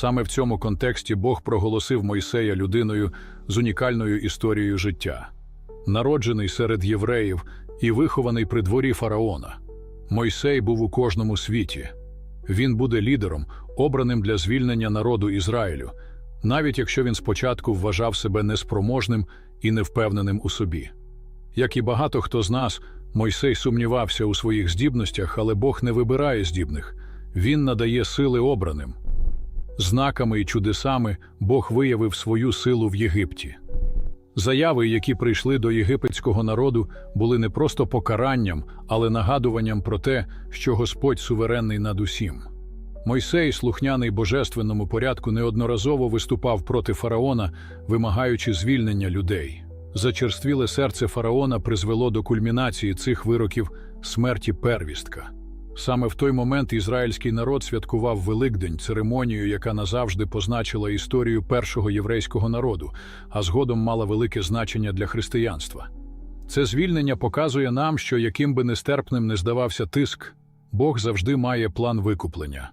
Саме в цьому контексті Бог проголосив Мойсея людиною з унікальною історією життя, народжений серед євреїв і вихований при дворі фараона. Мойсей був у кожному світі. Він буде лідером, обраним для звільнення народу Ізраїлю, навіть якщо він спочатку вважав себе неспроможним і невпевненим у собі. Як і багато хто з нас, Мойсей сумнівався у своїх здібностях, але Бог не вибирає здібних, він надає сили обраним. Знаками і чудесами Бог виявив свою силу в Єгипті. Заяви, які прийшли до єгипетського народу, були не просто покаранням, але нагадуванням про те, що Господь суверенний над усім. Мойсей, слухняний божественному порядку, неодноразово виступав проти фараона, вимагаючи звільнення людей. Зачерствіле серце фараона призвело до кульмінації цих вироків смерті первістка. Саме в той момент ізраїльський народ святкував Великдень, церемонію, яка назавжди позначила історію першого єврейського народу, а згодом мала велике значення для християнства. Це звільнення показує нам, що яким би нестерпним не здавався тиск, Бог завжди має план викуплення.